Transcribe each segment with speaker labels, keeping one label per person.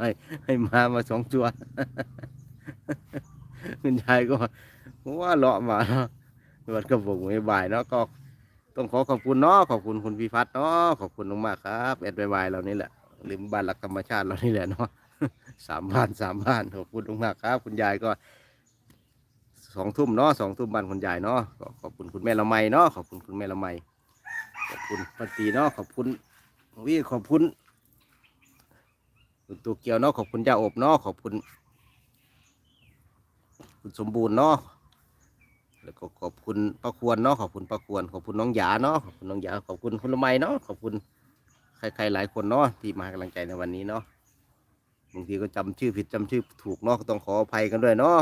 Speaker 1: ให้ให้มามาสองตัว คุณยายก็ว่าเลาะมาเนาะวันก็บอกไม่บายเนาะก็ต้องขอขอบคุณเนาะขอบคุณคุณพิพัฒน์เนาะขอบคุณมากครับแอดบายเรานี่แหละริมบ้านรักธรรมชาติเรานี่แหละเนาะสามบ้านสามบ้านขอบคุณมากครับ คุณยายก็สองทุ่มเนาะสองทุ่มบ้านคุณยายเนาะก็ขอบคุณคุณแม่ละไมเนาะขอบคุณคุณแม่ละไมขอบคุณป้าตีเนาะขอบคุณวิขอบคุณ คุณตัวเกียวเนาะขอบคุณยาอบเนาะขอบคุณ คุณสมบูรณ์เนาะแล้วก็ขอบคุณป้าควรเนาะขอบคุณป้าควรขอบคุณน้องหยาเนาะขอบคุณน้องหยาขอบคุณคุณละไมเนาะขอบคุณใครๆหลายคนเนาะที่มาให้กำลังใจในวันนี้เนาะบางทีก็จำชื่อผิดจำชื่อถูกเนาะก็ต้องขออภัยกันด้วยเนาะ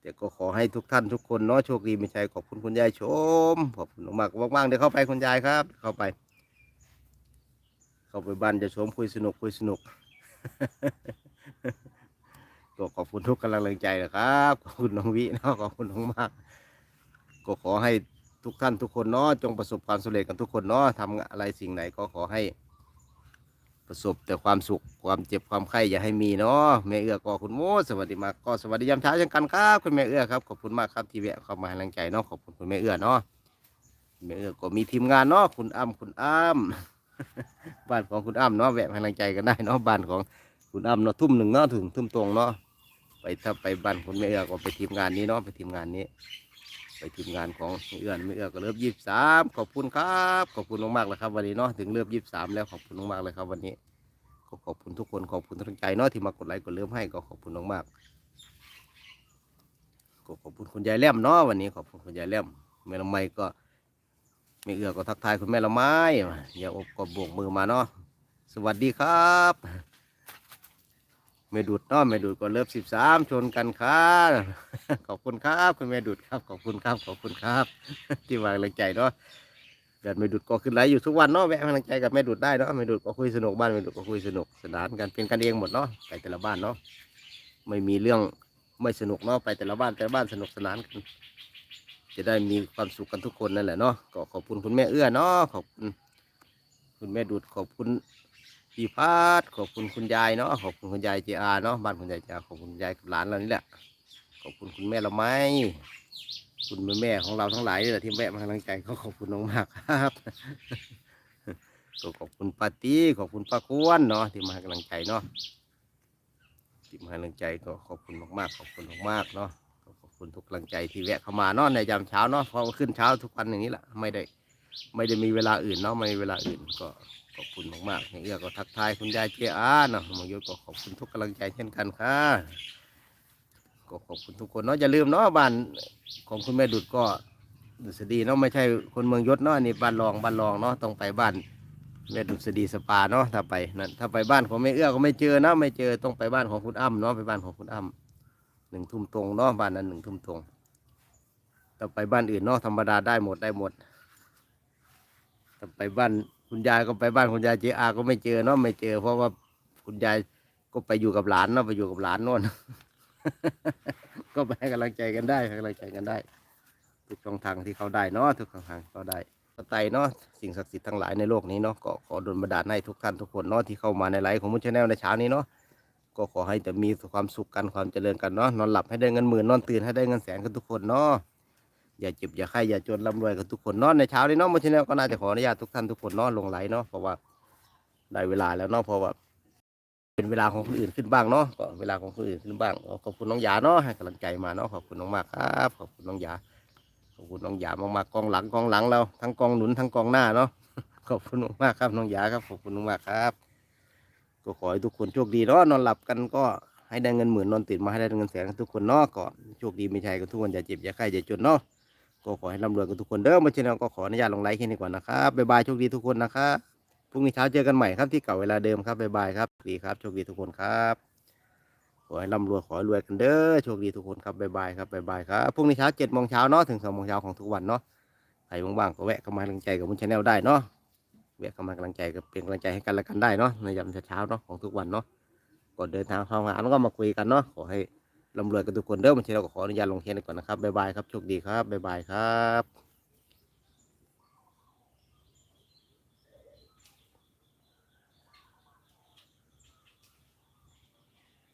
Speaker 1: แต่ก็ขอให้ทุกท่านทุกคนเนาะโชคดีไม่ใช่ขอบคุณคุณยายชมขอบคุณมากๆว่างๆเดี๋ยวเข้าไปคุณยายครับ เข้าไป เข้าไปบ้านจะชมคุยสนุกคุยสนุก ก็ขอบคุณทุกกำลังใจนะครับขอบคุณน้องวิเนาะขอบคุณน้องมาก ก็ขอให้ทุกท่านทุกคนเนาะจงประสบความสำเร็จกันทุกคนเนาะทำอะไรสิ่งไหนก็ขอให้ประสบแต่ความสุขความเจ็บความไข้อย่าให้มีเนาะแม่เอื้อก็คุณโมสวัสดีมากก็สวัสดียามเช้าเช่นกันครับคุณแม่เอื้อครับขอบคุณมากครับที่แวะเข้ามาให้กำลังใจเนาะขอบคุณคุณแม่เอื้อเนาะแม่เอื้อก็มีทีมงานเนาะคุณอ้ำคุณอ้ำ บ้านของคุณอ้ำเนาะแวะให้กำลังใจกันได้เนาะบ้านของคุณอ้ำเนาะทุ่มหนึ่งเนาะถึงทุ่มตรงเนาะไปถ้าไปบ้านคุณแม่เอือก็ไปทีมงานนี้เนาะไปทีมงานนี้ ไปทีมงานของแม่เอื้อนแม่เอื้อก็เริ่มยี่สิบสามขอบคุณครับขอบคุณมากๆเลยครับวันนี้เนาะถึงเริ่มยี่สิบสามแล้วขอบคุณมากๆเลยครับวันนี้ก็ขอบคุณทุกคนขอบคุณทุกใจเนาะที่มากดไลค์กดเลิ่มให้ก็ขอบคุณมากๆก็ขอบคุณคุณยายแล่มเนาะวันนี้ขอบคุณคุณยายแล่มแม่ละไมก็ แม่เอือก็ทักทายคุณแม่ละไม้อย่าอบก็โบกมือมาเนาะสวัสดีครับแม่ดุดเนาะแม่ดุดก็เริ่มสิบสามชนกันครับขอบคุณครับคุณแม่ดุดครับขอบคุณครับขอบคุณครับ ที่วางแรงใจเนาะเกิดไม่ดุดก็ขึ้นไลฟ์อยู่ทุกวันเนาะแวะให้กำลังใจกับแม่ดุดได้เนาะแม่ดุดก็คุยสนุกบ้านแม่ดุดก็คุยสนุกสนานกันเป็นกันเองหมดเนาะไปแต่ละบ้านเนาะไม่มีเรื่องไม่สนุกเนาะไปแต่ละบ้านแต่ละบ้านสนุกสนานกัน จะได้มีความสุขกันทุกคนนั่นแหละเนาะก็ขอบคุณคุณแม่เอื้อเนาะขอบคุณคุณแม่ดุดขอบคุณพี่พัดขอบคุณคุณยายเนาะขอบคุณคุณยายเจอาเนาะบ้านคุณยายเจอาขอบคุณคุณยายกับหลานเรานี่แหละขอบคุณคุณแม่ละไหมคุณแม่แม่ของเราทั้งหลายนี่แหละที่แวะมาให้กำลังใจก็ขอบคุณน้องมากครับก็ขอบคุณป้าตี้ขอบคุณป้าควรเนาะที่มาให้กำลังใจเนาะที่มาให้กำลังใจก็ขอบคุณมากๆขอบคุณมากๆเนาะ คุณทุกกำลังใจที่แวะเข้ามาเนาะในยามเช้าเนาะเพราะขึ้นเช้าทุกวันอย่างนี้แหละไม่ได้ไม่ได้มีเวลาอื่นเนาะไม่มีเวลาอื่นก็ขอบคุณมากๆอย่างเอื้อก็ทักทายคุณยายเจ้อาเนาะมายศก็ขอบคุณทุกกำลังใจเช่นกันค่ะก็ขอบคุณทุกคนเนาะอย่าลืมเนาะบ้านของคุณแม่ดุดก็ดุษฎีเนาะไม่ใช่คนเมืองยศเนาะนี่บ้านรองบ้านรองเนาะต้องไปบ้านแม่ดุษฎีสปาเนาะถ้าไปนั่นถ้าไปบ้านของแม่เอื้อก็ไม่เจอนะไม่เจอต้องไปบ้านของคุณอ้ำเนาะไปบ้านของคุณอ้ำ หนึ่งทุ่มตรงเนาะบ้านนั้นหนึ่งทุ่มตรงถ้าไปบ้านอื่นเนาะธรรมดาได้หมดได้หมดถ้าไปบ้านคุณยายก็ไปบ้านคุณยายเจอาก็ไม่เจอเนาะไม่เจอ เพราะว่าคุณยายก็ไปอยู่กับหลานเนาะไปอยู่กับหลานโน่นก็ไปให้กำลังใจกันได้ให้กำลังใจกันได้ ทุกช่องทางที่เขาได้เนาะทุกช่องทางที่เขาได้ก็ไตเนาะสิ่งศักดิ์สิทธิ์ทั้งหลายในโลกนี้เนาะก็ขอดลบันดาลให้ทุกท่านทุกคนเนาะที่เข้ามาในไลฟ์ของมุชแนลในเช้านี้เนาะ ก็ขอให้จะมีความสุขกันความเจริญกันเนาะนอนหลับให้ได้เงินหมื่นนอนตื่นให้ได้เงินแสนกันทุกคนเนาะอย่าเจ็บอย่าไข้อย่าจนร่ำรวยกันทุกคนเนาะในเช้านี้เนาะมุชแนลก็น่าจะขออนุญาตทุกท่านทุกคนเนาะลงไลฟ์เนาะเพราะว่าได้เวลาแล้วเนาะเพราะว่าเป็นเวลาของคนอื่นขึ้นบ้างเนาะก็เวลาของคนอื่นขึ้นบ้างขอบคุณน้องยาเนาะให้กำลังใจมาเนาะขอบคุณน้องมากครับขอบคุณน้องยาขอบคุณน้องยามากๆกองหลังกองหลังเราทั้งกองหนุนทั้งกองหน้าเนาะขอบคุณมากครับน้องยาครับขอบคุณมากครับ ก็ขอให้ทุกคนโชคดีเนาะนอนหลับกันก็ให้ได้เงินหมื่นนอนตื่นมาให้ได้เงินแสนกันทุกคนเนาะก็โชคดีไม่ใช่กันทุกคนอย่าเจ็บอย่าไข้อย่าจนเนาะก็ขอให้ร่ำรวยกันทุกคนเด้อมาเช่นนั้นก็ขออนุญาตลงไลค์แค่นี้ก่อนนะครับบ๊ายบายโชคดีทุกคนนะครับพรุ่งนี้เช้าเจอกันใหม่ครับที่เก่าเวลาเดิมครับบ๊ายบายครับดีครับโชคดีทุกคนครับขอให้ร่ำรวยขอให้รวยกันเด้อโชคดีทุกคนครับบ๊ายบายครับบ๊ายบายครับพรุ่งนี้เช้าเจ็ดโมงเช้าเนาะถึงสองโมงเช้าของทุกวันเนาะใครว่างๆก็แวะเข้ามาให้กำลังใจกับมุนชาแนลได้เนาะ แวะเข้ามากำลังใจกับเป็นกำลังใจให้กันและกันได้เนาะในยามเช้าๆเนาะของทุกวันเนาะก่อนเดินทางเข้างานก็มาคุยกันเนาะขอให้ร่ำรวยกันทุกคนเด้อมันชาแนลก็ขออนุญาตลงเทนก่อนนะครับบ๊ายบายครับโชคดีครับบ๊ายบายครับ